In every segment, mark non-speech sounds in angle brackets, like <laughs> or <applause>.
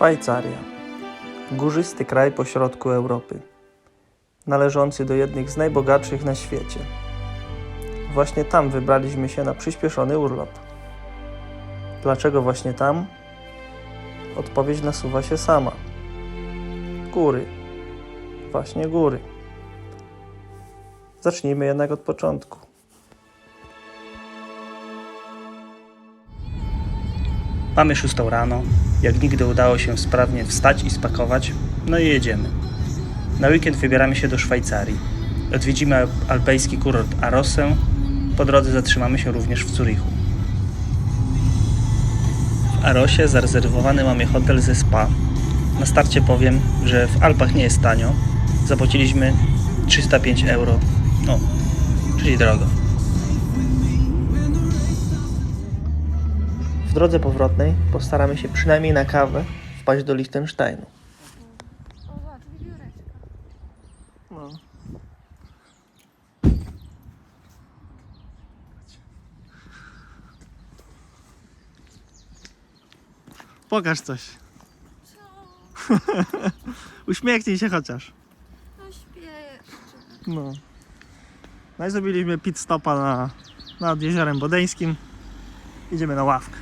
Szwajcaria. Górzysty kraj pośrodku Europy. Należący do jednych z najbogatszych na świecie. Właśnie tam wybraliśmy się na przyspieszony urlop. Dlaczego właśnie tam? Odpowiedź nasuwa się sama. Góry. Właśnie góry. Zacznijmy jednak od początku. Mamy szóstą rano. Jak nigdy udało się sprawnie wstać i spakować. No i jedziemy. Na weekend wybieramy się do Szwajcarii. Odwiedzimy al- alpejski kurort Arossę. Po drodze zatrzymamy się również w Zurichu. W Arosie zarezerwowany mamy hotel ze spa. Na starcie powiem, że w Alpach nie jest tanio. Zapłaciliśmy 305 euro. No, czyli drogo. W drodze powrotnej postaramy się przynajmniej na kawę wpaść do Liechtensteinu. No. Pokaż coś. Co? <laughs> Uśmiechnij się chociaż. No śpię jeszcze. No. No i zrobiliśmy pit stopa na, nad jeziorem bodeńskim. Idziemy na ławkę.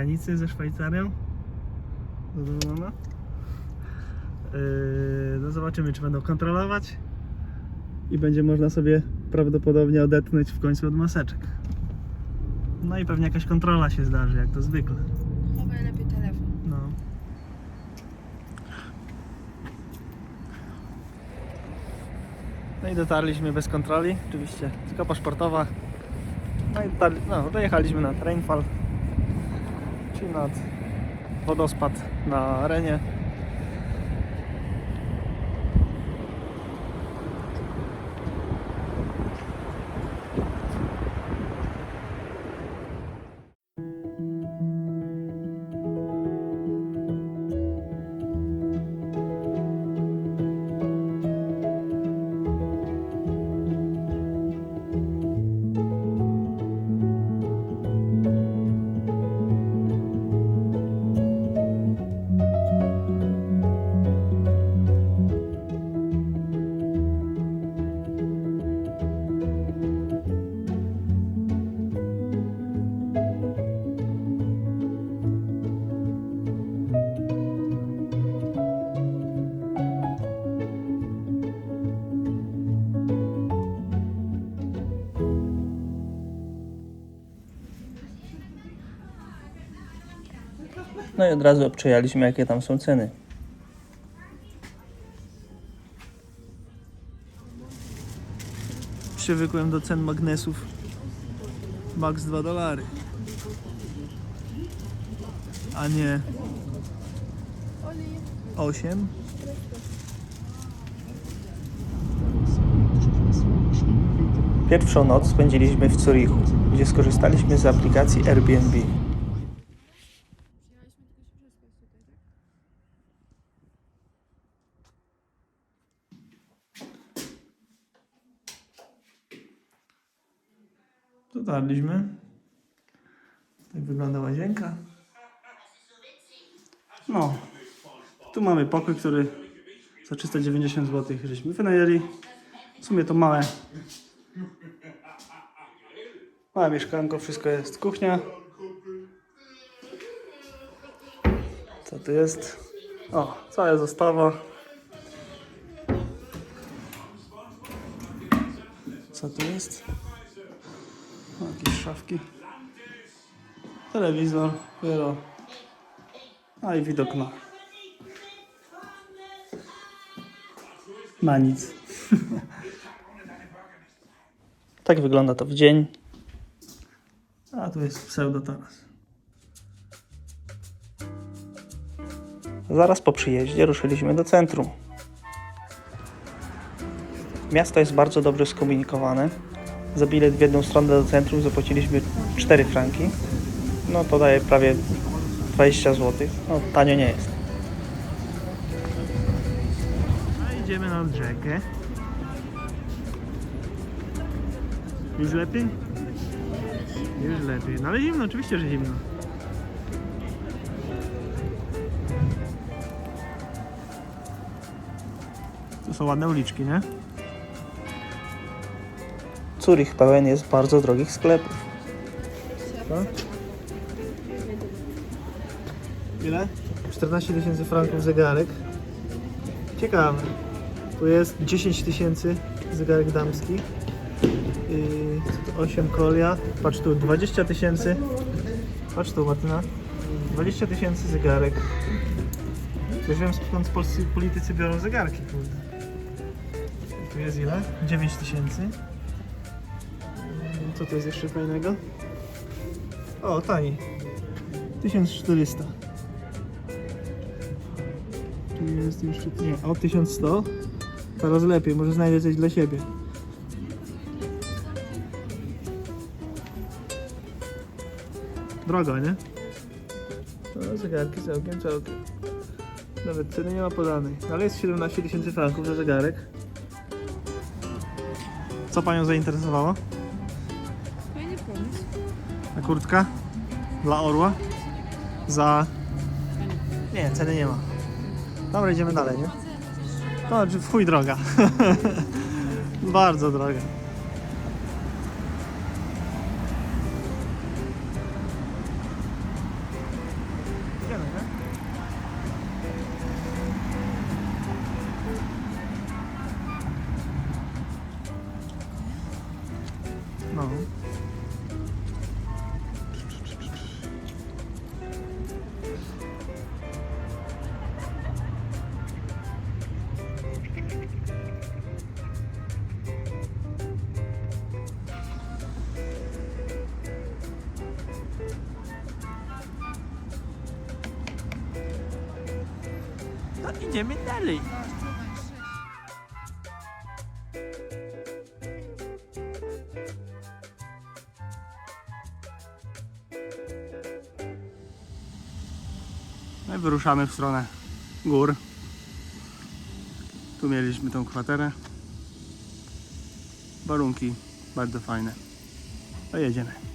Granicy ze Szwajcarią. Zadowolona? Yy, no zobaczymy, czy będą kontrolować. I będzie można sobie prawdopodobnie odetchnąć w końcu od maseczek. No i pewnie jakaś kontrola się zdarzy, jak to zwykle. Chowaj lepiej telefon. No. No i dotarliśmy bez kontroli, oczywiście tylko paszportowa. No i dotarli, no, dojechaliśmy nad Rheinfall, czyli nad wodospad na arenie. No i od razu obczajaliśmy, jakie tam są ceny. Przywykłem do cen magnesów. Max 2 dolary. A nie Oli, 8. Pierwszą noc spędziliśmy w Zurichu, gdzie skorzystaliśmy z aplikacji Airbnb. przyjechaliśmy tylko się przespać tutaj, tak? Dotarliśmy. Tak wygląda łazienka. No. Tu mamy pokój, który za 390 zł żeśmy wynajęli. W sumie to małe. Małe mieszkanko, wszystko jest. Kuchnia. Co tu jest? O, cała zostawa. Co tu jest? Jakieś szafki. Telewizor, pyro. A i widok na. Na nic. <laughs> Tak wygląda to w dzień. A tu jest pseudotaras. Zaraz po przyjeździe ruszyliśmy do centrum. Miasto jest bardzo dobrze skomunikowane. Za bilet w jedną stronę do centrum zapłaciliśmy 4 franki. No to daje prawie 20 zł. No tanio nie jest. Idziemy nad rzekę. Już lepiej? Już lepiej. No ale zimno, oczywiście, że zimno. To są ładne uliczki, nie? Zurich pełen jest bardzo drogich sklepów. Ile? 14 tysięcy franków zegarek. Ciekawe. Tu jest 10 tysięcy zegarek damski. To 8 kolia. Patrz tu, 20 tysięcy. Patrz tu, Martyna. 20 tysięcy zegarek. Już wiem skąd polscy politycy biorą zegarki. Tu jest ile? 9 tysięcy. Co to jest jeszcze fajnego? O, tani. 1400. Tu jest jeszcze. Nie, o 1100. Teraz lepiej, może znajdę coś dla siebie. Drogo, nie? No, zegarki całkiem, całkiem. Nawet ceny nie ma podanej. Ale jest 17 tysięcy franków za zegarek. Co panią zainteresowało? Fajny pomysł. A kurtka? Dla orła? Za... Nie, ceny nie ma. Dobra, idziemy dalej, nie? Czy w chuj droga. <laughs> Bardzo droga. Dalej. No i wyruszamy w stronę gór. Tu mieliśmy tą kwaterę. Warunki bardzo fajne. To jedziemy.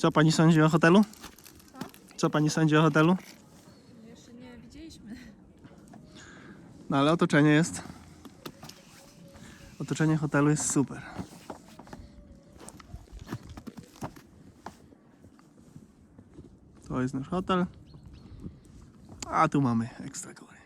Co pani sądzi o hotelu? Co pani sądzi o hotelu? Jeszcze nie widzieliśmy. No ale otoczenie jest. Otoczenie hotelu jest super. To jest nasz hotel. A tu mamy ekstra góry.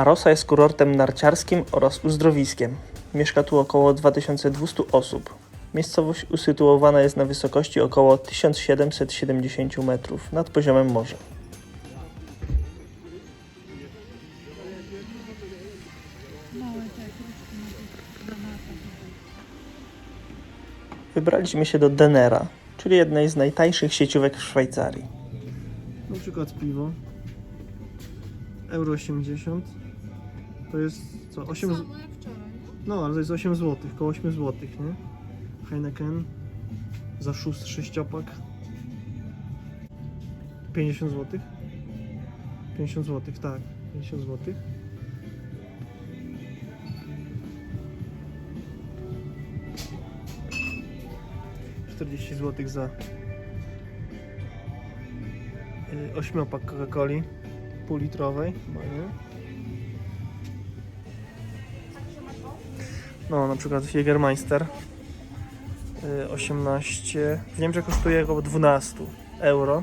Arosa jest kurortem narciarskim oraz uzdrowiskiem. Mieszka tu około 2200 osób. Miejscowość usytuowana jest na wysokości około 1770 metrów nad poziomem morza. Wybraliśmy się do Denera, czyli jednej z najtańszych sieciówek w Szwajcarii. Na przykład piwo. Euro 80. To jest co? 8 z... Samo jak wczoraj, nie? No, ale to jest 8 zł, koło 8 zł, nie? Heineken za szóst sześciopak 50 zł. 50 zł, tak, 50 zł. Czterdzieści zł za y, ośmiopak Coca-Coli półlitrowej, chyba nie? No, na przykład Jägermeister y, 18. W Niemczech kosztuje około 12 euro.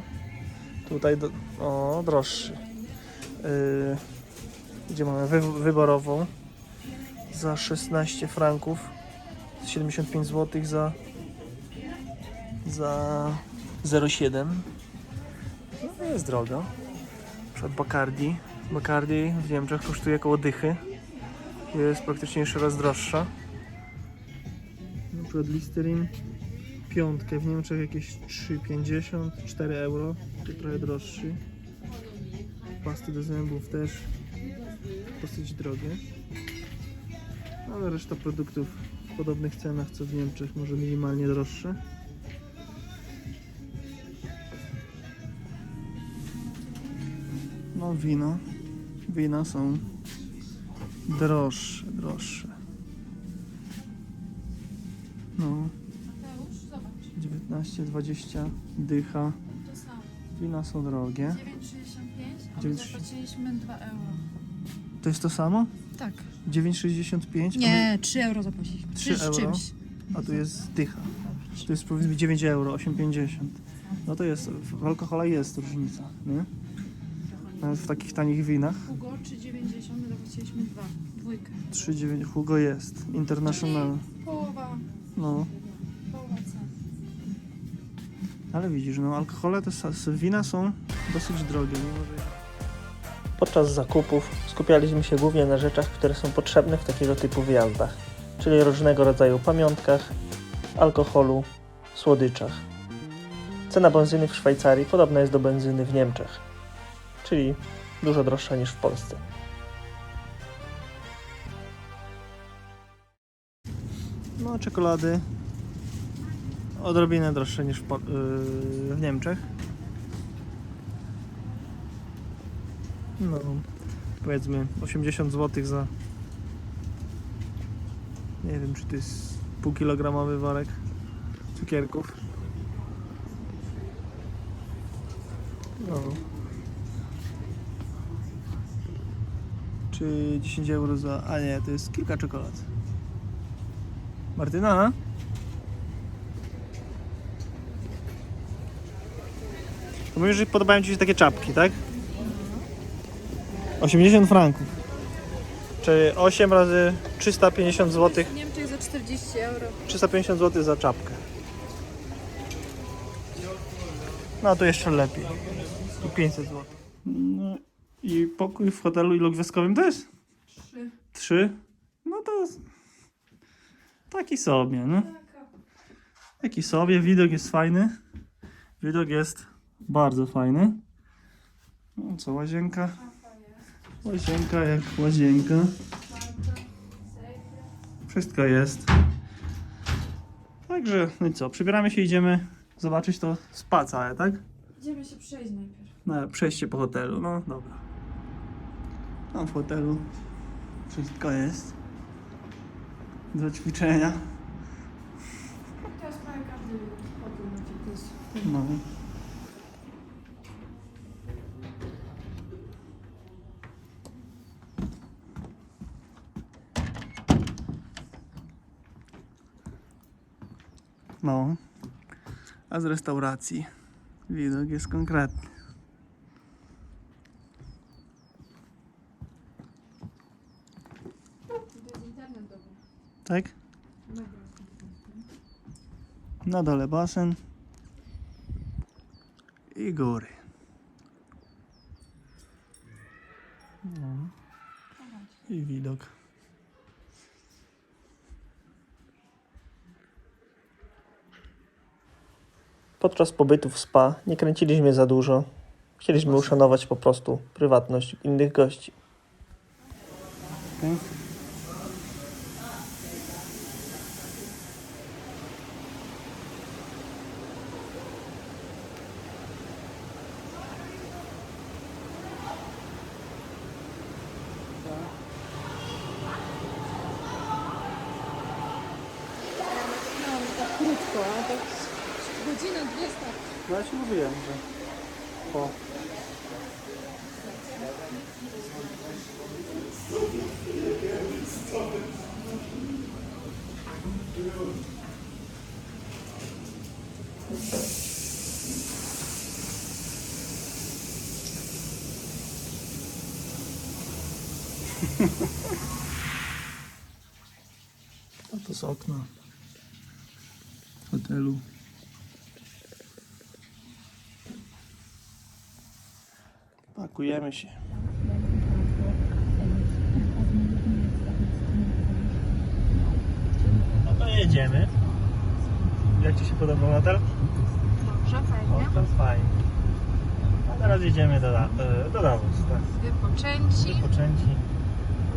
Tutaj do, o, droższy. Y, Gdzie mamy wy, wyborową za 16 franków 75 zł za za 0,7 no, jest drogo. Na przykład Bacardi Bacardi w Niemczech kosztuje około dychy jest praktycznie jeszcze raz droższa. Na przykład piątkę w Niemczech jakieś 3,50, 4 euro, to trochę droższy. Pasty do zębów też dosyć drogie. Ale reszta produktów w podobnych cenach co w Niemczech, może minimalnie droższe. No wino. Wina są Droższe, droższe. No, Mateusz, zobacz, 19, 20, dycha. to samo. Wina są drogie. 9,65, a my 9,60. zapłaciliśmy 2 euro. To jest to samo? Tak. 9,65? a Nie, 3 euro zapłaciliśmy. Trzy z euro? czymś. my- A tu jest dycha. To jest powiedzmy 9 euro, 8,50. No to jest, w alkohola jest różnica, nie? Nawet w takich tanich winach. Hugo 3,90, my zapłaciliśmy 2. Dwójkę. 3,9 Hugo jest. International. Połowa, No, połowa ale widzisz, no alkohole, te sa- wina są dosyć drogie, mimo że... Podczas zakupów skupialiśmy się głównie na rzeczach, które są potrzebne w takiego typu wyjazdach, czyli różnego rodzaju pamiątkach, alkoholu, słodyczach. Cena benzyny w Szwajcarii podobna jest do benzyny w Niemczech, czyli dużo droższa niż w Polsce. No, czekolady odrobinę droższe niż w, yy, w Niemczech. No, powiedzmy 80 zł za nie wiem, czy to jest półkilogramowy worek cukierków. No. Czy 10 euro za... A nie, to jest kilka czekolad. Martyna? To mówisz, że podobają Ci się takie czapki, tak? 80 franków. Czyli 8 razy 350 zł. W Niemczech za 40 euro. 350 zł za czapkę. No to jeszcze lepiej. I 500 zł. No i pokój w hotelu i gwiazdkowym też? 3. Trzy? No to taki sobie, no. Taki sobie, widok jest fajny. Widok jest bardzo fajny. No co, łazienka? Łazienka jak łazienka. Wszystko jest. Także, no i co, przybieramy się, idziemy zobaczyć to spa całe, tak? Idziemy się przejść najpierw. Na przejście po hotelu, no dobra. Tam w hotelu wszystko jest. Do ćwiczenia. Jest prawie każdy hotel na fitness. No. No. A z restauracji widok jest konkretny. Tak? Na dole basen. I góry. No. I widok. Podczas pobytu w spa nie kręciliśmy za dużo. Chcieliśmy uszanować po prostu prywatność innych gości. No, krótko, a tak godzina, dwie starczy. No ja ci mówiłem, że po. <laughs> A to z okna hotelu. Pakujemy się. No to jedziemy. Jak Ci się podobał hotel? Dobrze, fajnie. Hotel fajnie. A teraz jedziemy do, Da- do Davos, tak. Wypoczęci. Wypoczęci,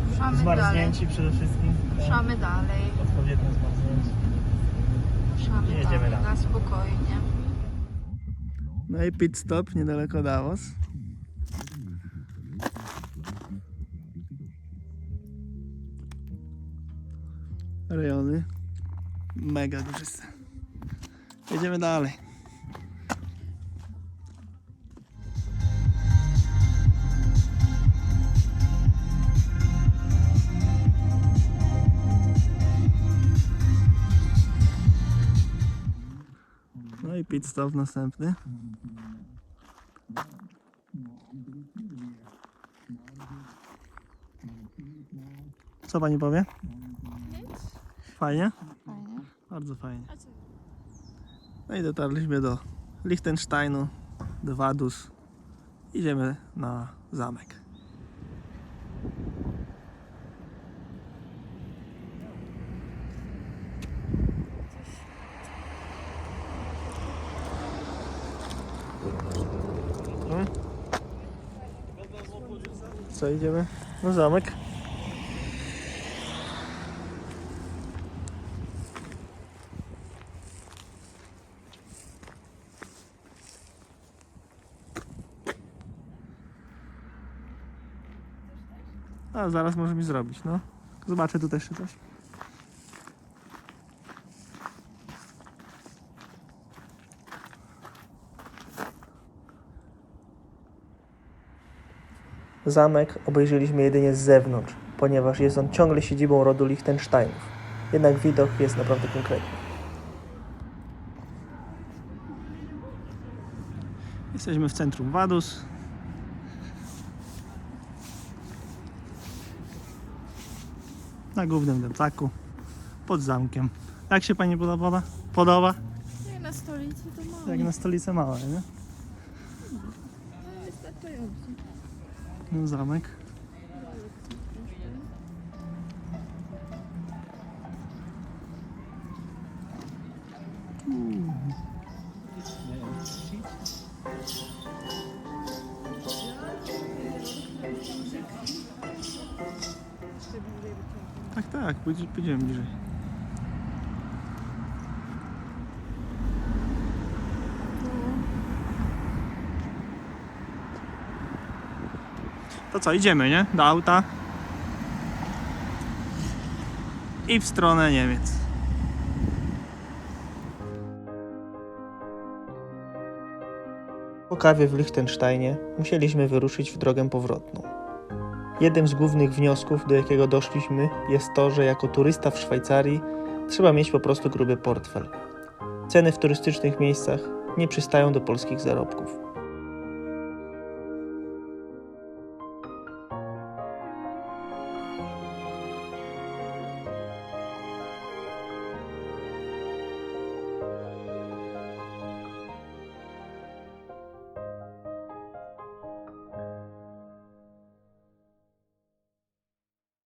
Ruszamy dalej. zmarznięci przede wszystkim. Ruszamy dalej. Odpowiednio zmarznięci. Ruszamy Jedziemy dalej, dalej. na spokojnie. No i pit stop niedaleko Davos. Rejony. Mega górzyste. Jedziemy dalej. Pit stop następny. Co pani powie? Fajnie? Fajnie. Bardzo fajnie. No i dotarliśmy do Liechtensteinu, do Vaduz. Idziemy na zamek. Co idziemy? Na zamek. A zaraz może mi zrobić, no. Zobaczę tu też czy coś. Zamek obejrzeliśmy jedynie z zewnątrz, ponieważ jest on ciągle siedzibą rodu Liechtensteinów. Jednak widok jest naprawdę konkretny. Jesteśmy w centrum Vaduz. Na głównym dęcaku. Pod zamkiem. Jak się pani podoba? Podoba? Jak na stolicy to mało. Jak na stolicę małe, nie? Ale wystarczająco. No, zamek. Tak, tak, pójdzie- pójdziemy bliżej. To co, idziemy, nie? Do auta. I w stronę Niemiec. Po kawie w Liechtensteinie musieliśmy wyruszyć w drogę powrotną. Jednym z głównych wniosków, do jakiego doszliśmy, jest to, że jako turysta w Szwajcarii trzeba mieć po prostu gruby portfel. Ceny w turystycznych miejscach nie przystają do polskich zarobków.